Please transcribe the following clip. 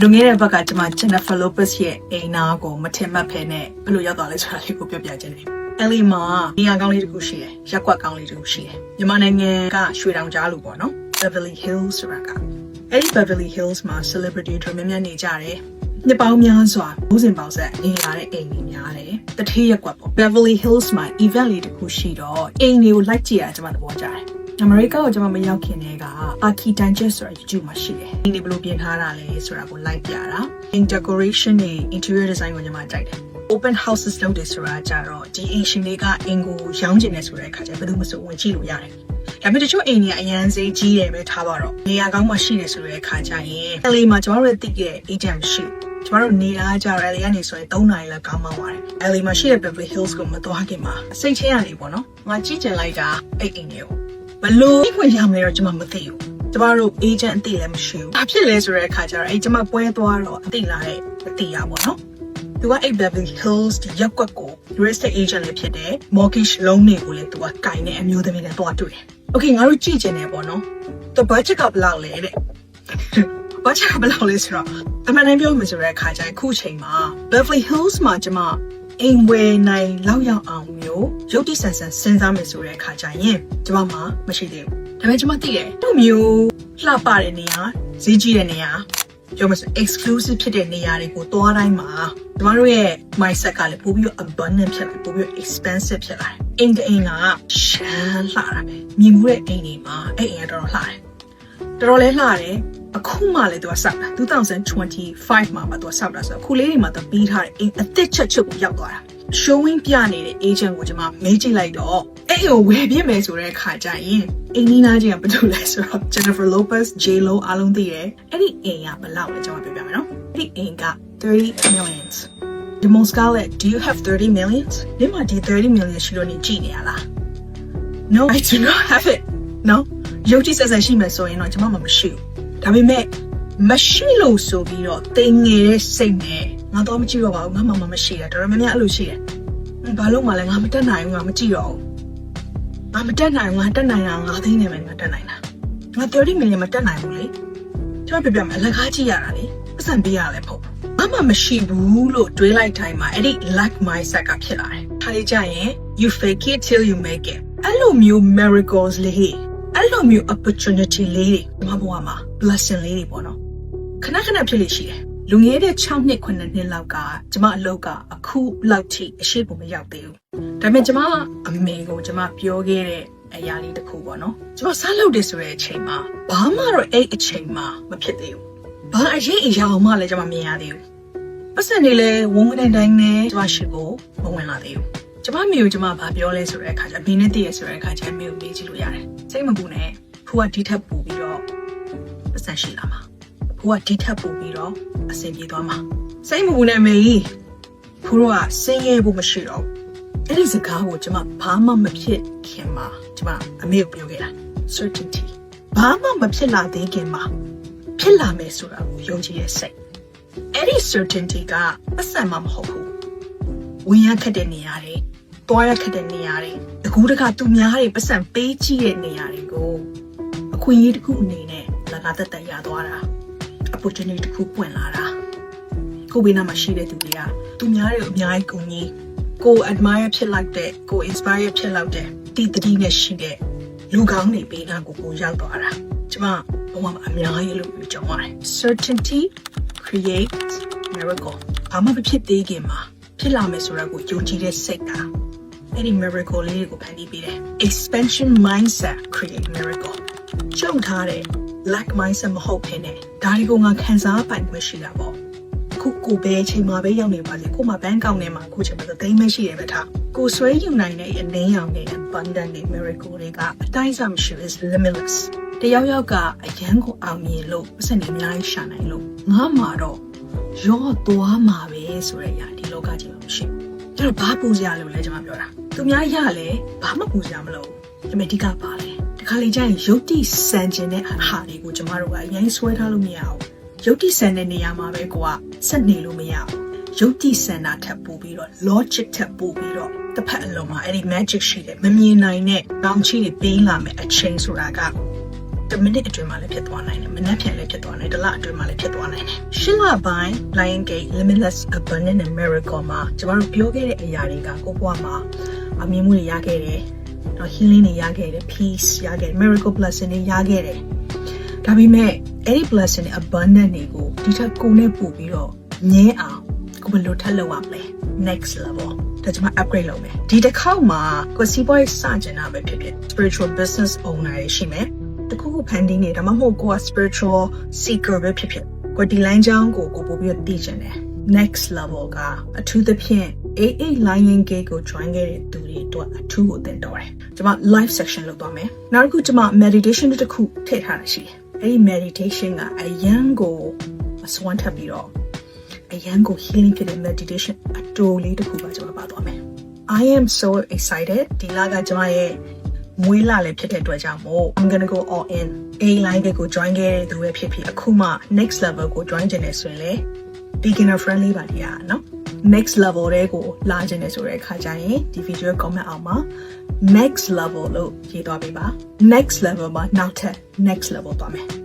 လူငယ်တဲ့ဘက်ကကျွန်မ Jennifer Lopez ရဲ့အိမ်နာကိုမထင်မှတ်ဖဲနဲ့ဘယ်လိုရောက်သွားလဲဆိုတာလေးကိုပြောပြခြင်းတယ်။အဲ့လီမှာနေရာကောင်းလေးတစ်ခုရှိတယ်။ရက်ကွက်ကောင်းလေးတစ်ခုရှိတယ်။မြန်မာနိုင်ငံကရွှေတောင်ကြားလို့ပေါ့နော်။ Beverly Hills ဆိုတာကအဲ့ဒီ Beverly Hills မှာ celebrity တွေများများနေကြတယ်။နှစ်ပေါင်းများစွာဘိုးစဉ်ပေါင်းဆက်နေလာတဲ့အိမ်တွေများတယ်။တထေးရက်ကွက်ပေါ့။ Beverly Hills မှာ event လေးတစ်ခုရှိတော့အိမ်တွေကိုလိုက်ကြည့်ရကျွန်မသဘောကျတယ်။ အမေရိကကိုကျွန်မမရောက်ခင်တည်းက Archi Digest ဆိုတာ YouTube မှာရှိတယ်။ဒီနေ့ဘယ်လိုပြင်ထားတာလဲဆိုတာကိုလိုက်ပြတာ။ In decoration နဲ့ interior design ကိုကျွန်မကြိုက်တယ်။ Open houses လုပ်တယ်ဆိုတာကြတော့ဒီအိမ်ရှင်တွေကအင်ကိုရောင်းကျင်နေဆိုတဲ့အခါကျဘယ်သူမှမဆိုဝင်ကြည့်လို့ရတယ်။ဒါပေမဲ့တချို့အိမ်တွေကအရန်စေးကြီးတယ်ပဲထားပါတော့နေရာကောင်းမှရှိနေဆိုတဲ့အခါကျရင်အဲ့လေးမှာကျွန်တော်တို့သိတဲ့ agent မရှိဘူးကျွန်တော်တို့နေတာကြတော့အဲ့ဒီကနေဆိုရင်3နာရီလောက်ကောင်းမှပါတယ်။အဲ့ဒီမှာရှိတဲ့ Beverly Hills ကိုမသွားခင်မှာစိတ်ချင်းရနေပေါ့နော်။ငါကြည့်ချင်လိုက်တာအဲ့အိမ်တွေကို ဘလို့ဖွင့်ရမလဲတော့ကျွန်မမသိဘူးကျမတို့ agent အသိလည်းမရှိဘူးဘာဖြစ်လဲဆိုတဲ့အခါကျတော့အဲကျမပွဲသွားတော့အသိလာတဲ့မသိရပါတော့သူကအဲ့ Beverly Hills ဒီရက်ကွက်ကို real estate agent လည်းဖြစ်တယ် mortgage loan တွေကိုလည်းသူကကင်နေအမျိုးသမီးနဲ့တွားတွေ့တယ် okay ငါတို့ကြည့်ချင်တယ်ပေါ့နော်သူ budget ကဘယ်လောက်လဲတဲ့ budget ကဘယ်လောက်လဲဆိုတော့အမှန်တမ်းပြောမှဆိုတဲ့အခါကျရင်ခုချိန်မှာ Beverly Hills မှာကျမ အိမ်ဝယ်နိုင်လောက်ရောက်အောင်မျိုးရုပ်တိဆန်ဆန်စဉ်းစားမယ်ဆိုတဲ့အခါကျရင်ကျမမှာမရှိသေးဘူးဒါပေမဲ့ကျမသိတယ်သူ့မျိုးလှပတဲ့နေရာဈေးကြီးတဲ့နေရာပြောမစ exclusive ဖြစ်တဲ့နေရာတွေကိုသွားတိုင်းမှာကျမတို့ရဲ့ mindset ကလည်းပိုပြီးတော့ abundant ဖြစ်လာပိုပြီးတော့ expensive ဖြစ်လာတယ်အိမ်တအိမ်ကရှမ်းလှတာပဲမြင်မှုတဲ့အိမ်တွေမှာအဲ့အိမ်ကတော်တော်လှတယ်တော်တော်လေးလှတယ် အခုမှလည်းသူကစောက်တာ2025မှာမှသူကစောက်တာဆိုတော့အခုလေးတွေမှာသူပြီးထားတယ်အိမ်အသစ်ချက်ချက်ကိုရောက်သွားတာ showing ပြနေတဲ့ agent ကိုကျွန်မမေးကြည့်လိုက်တော့အဲ့ဟိုဝယ်ပြစ်မယ်ဆိုတဲ့အခါကျရင်အိမ်နီးနားချင်းကဘာလို့လဲဆိုတော့ Jennifer Lopez J Lo အားလုံးသိတယ်အဲ့ဒီအိမ်ကဘယ်လောက်လဲကျွန်မပြောပြမယ်နော်အဲ့ဒီအိမ်က30 millions Demon Scarlett do you have 30 millions ဒီမှာဒီ30 million ရှိလို့နေကြည့်နေရလား No I do not have it no ရုပ်ကြည့်ဆက်ဆက်ရှိမယ်ဆိုရင်တော့ကျွန်မမမရှိဘူး ဒါပေမဲ့မရှိလို့ဆိုပြီးတော့တင်ငယ်တဲ့စိတ်နဲ့ငါတော့မကြည့်တော့ပါဘူးငါမှမမရှိတယ်တော်တော်များများအဲ့လိုရှိတယ်ဘာလို့မှလဲငါမတက်နိုင်ဘူးငါမကြည့်တော့ဘူးငါမတက်နိုင်ဘူးငါတက်နိုင်တာငါသိနေမယ်ငါတက်နိုင်တာငါ30 million မတက်နိုင်ဘူးလေကျွန်မပြပြမယ်အလကားကြည့်ရတာလေပတ်စံပေးရလဲပေါ့အမှမရှိဘူးလို့တွေးလိုက်တိုင်းမှာအဲ့ဒီ lack mindset ကဖြစ်လာတယ်။ဒါလေးကြရင် you fake it till you make it အဲ့လိုမျိုး miracles လေးအဲ့လိုမျိုး opportunity လေးတွေဒီမှာဘဝမှာ blessing လေးတွေပေါ့နော်ခဏခဏဖြစ်လို့ရှိတယ်လူငယ်တဲ့6နှစ်9နှစ်လောက်ကကျမအလုပ်ကအခုလောက်ထိအရှိပုံမရောက်သေးဘူးဒါပေမဲ့ကျမအမေကိုကျမပြောခဲ့တဲ့အရာလေးတစ်ခုပေါ့နော်ကျမစားလုပ်တယ်ဆိုတဲ့အချိန်မှာဘာမှတော့အဲ့အချိန်မှာမဖြစ်သေးဘူးဘာအရေးအရာမှလည်းကျမမမြင်ရသေးဘူးပတ်စံနေလဲဝုန်းကနေတိုင်းနဲ့ကျမရှိဖို့မဝင်လာသေးဘူးကျမမေကိုကျမဘာပြောလဲဆိုတဲ့အခါကျအမေနဲ့တည့်ရဆိုတဲ့အခါကျအမေကိုမေးကြည့်လို့ရတယ်စိတ်မပူနဲ့ဖူကဒီထက်ပူပြီး တော့ပတ်စံရှိလာမှာဖူကဒီထက်ပူပြီးတော့အဆင်ပြေသွားမှာစိတ်မပူနဲ့မေကြီးဖူတော့ကစင်းရဲဖို့မရှိတော့ဘူးအဲ့ဒီစကားကိုကျမဘာမှမဖြစ်ခင်မှာကျမအမေကိုပြောခဲ့တာ certainty ဘာမှမဖြစ်လာသေးခင်မှာဖြစ်လာမယ်ဆိုတာကိုယုံကြည်ရဲ့စိတ်အဲ့ဒီ certainty ကပတ်စံမှမဟုတ်ဘူးဝင်ရခက်တဲ့နေရာတွေတွားရခက်တဲ့နေရာတွေတကူးတကသူများတွေပတ်စံပေးကြည့်တဲ့နေရာတွေကိုအခွင့်အရေးတစ်ခုအနေနဲ့ လကားတက်တက်ရသွားတာ opportunity တစ်ခုပွင့်လာတာကိုဘေးနားမှာရှိတဲ့သူတွေကသူများတွေကိုအများကြီးကူညီကို admire ဖြစ်လိုက်တဲ့ကို inspire ဖြစ်လောက်တဲ့တည်တည်နဲ့ရှိတဲ့လူကောင်းတွေဘေးနားကိုကိုရောက်သွားတာကျမဘဝမှာအများကြီးလို့ပြောကြပါတယ် certainty creates miracle ဘာမှမဖြစ်သေးခင်မှာဖြစ်လာမယ်ဆိုတာကိုယုံကြည်တဲ့စိတ်ကအဲ့ဒီ miracle လေးကိုဖန်တီးပေးတယ် expansion mindset create miracle ကြုံထားတဲ့ lack mindset မဟုတ်ဘဲနဲ့ဒါတွေကိုငါခံစားပိုင်ခွင့်ရှိတာပေါ့အခုကိုပဲအချိန်မှာပဲရောက်နေပါလေကိုမှဘန်းကောက်နေမှာအခုချိန်မှာသိမ်းမရှိရပဲထားကိုဆွဲယူနိုင်တဲ့အနည်းရောင်နဲ့ abundant နဲ့ miracle တွေကအတိုင်းအဆမရှိ is limitless တယောက်ယောက်ကအရန်ကိုအောင်မြင်လို့ပတ်စံနေအများကြီးရှာနိုင်လို့ငါမှတော့ရော့သွားမှာပဲဆိုတဲ့အရာဒီလောကကြီးမှာမရှိဘူးဒါတော့ဘာပူစရာလို့လဲကျွန်မပြောတာသူများရလဲဘာမှပူစရာမလိုဘူးဒါပေမဲ့ဒီကပါ လေဒီခါလေးကျရင်ရုပ်တိစံကျင်တဲ့ဟာတွေကိုကျမတို့ကအရင်ဆွဲထားလို့မရဘူးရုပ်တိစံတဲ့နေရာမှာပဲကိုကဆက်နေလို့မရဘူးရုပ်တိစံတာထပ်ပို့ပြီးတော့ logic ထပ်ပို့ပြီးတော့တစ်ဖက်အလုံးမှာအဲ့ဒီ magic ရှိတယ်မမြင်နိုင်တဲ့ကောင်းချီးတွေပေးလာမယ်အချိန်ဆိုတာက10မိနစ်အတွင်းမှာလည်းဖြစ်သွားနိုင်တယ်မနက်ဖြန်လည်းဖြစ်သွားနိုင်တယ်တစ်လအတွင်းမှာလည်းဖြစ်သွားနိုင်တယ်ရှင်းလပိုင်း Lion Gate Limitless Abundant and Miracle မှာကျမတို့ပြောခဲ့တဲ့အရာတွေကကိုယ့်ဘဝမှာအမြင်မှုတွေရခဲ့တယ် တော့ healing တွေရခဲ့တယ် peace ရခဲ့တယ် miracle blessing တွေရခဲ့တယ်ဒါပေမဲ့အဲ့ဒီ blessing တွေ abundant တွေကိုဒီထက်ကိုယ်နဲ့ပို့ပြီးတော့ငင်းအောင်ကိုယ်ဘယ်လိုထပ်လုပ်ရမလဲ next level ဒါကျွန်မ upgrade လုပ်မယ်ဒီတစ်ခေါက်မှာကိုယ်စီးပွားရေးစကျင်တာပဲဖြစ်ဖြစ် spiritual business owner တွေရှိမယ်တခုခုဖန်တီးနေဒါမှမဟုတ်ကိုယ်က spiritual seeker ပဲဖြစ်ဖြစ်ကိုယ်ဒီ line ချောင်းကိုကိုယ်ပို့ပြီးတော့သိကျင်တယ် next level ကအထူးသဖြင့် AA Lion Gate ကို join ခဲ့တဲ့သူတွေအတွက်အထူးကိုသင်တော်တယ်ကျွန်မ live section လုပ်သွားမယ်နောက်တစ်ခုကျွန်မ meditation တစ်ခုထည့်ထားတာရှိတယ်အဲ့ဒီ meditation ကအရန်ကိုအစွမ်းထပ်ပြီးတော့အရန်ကို healing ဖြစ်တဲ့ meditation အတိုးလေးတစ်ခုပါကျွန်တော်ပါသွားမယ် I am so excited ဒီလကကျွန်မရဲ့မွေးလလည်းဖြစ်တဲ့အတွက်ကြောင့်မို့ I'm gonna go all in A line ကို join ခဲ့တဲ့သူပဲဖြစ်ဖြစ်အခုမှ next level ကို join ချင်တယ်ဆိုရင်လေ beginner friendly ပါဒီอ่ะ max level တဲကိုလာခြင်းနေဆိုတဲ့အခါကျရင်ဒီ video comment အောက်မှာ max level လို့ရေးသွားပေးပါ max level မှာနောက်ထပ် next level သွားမယ်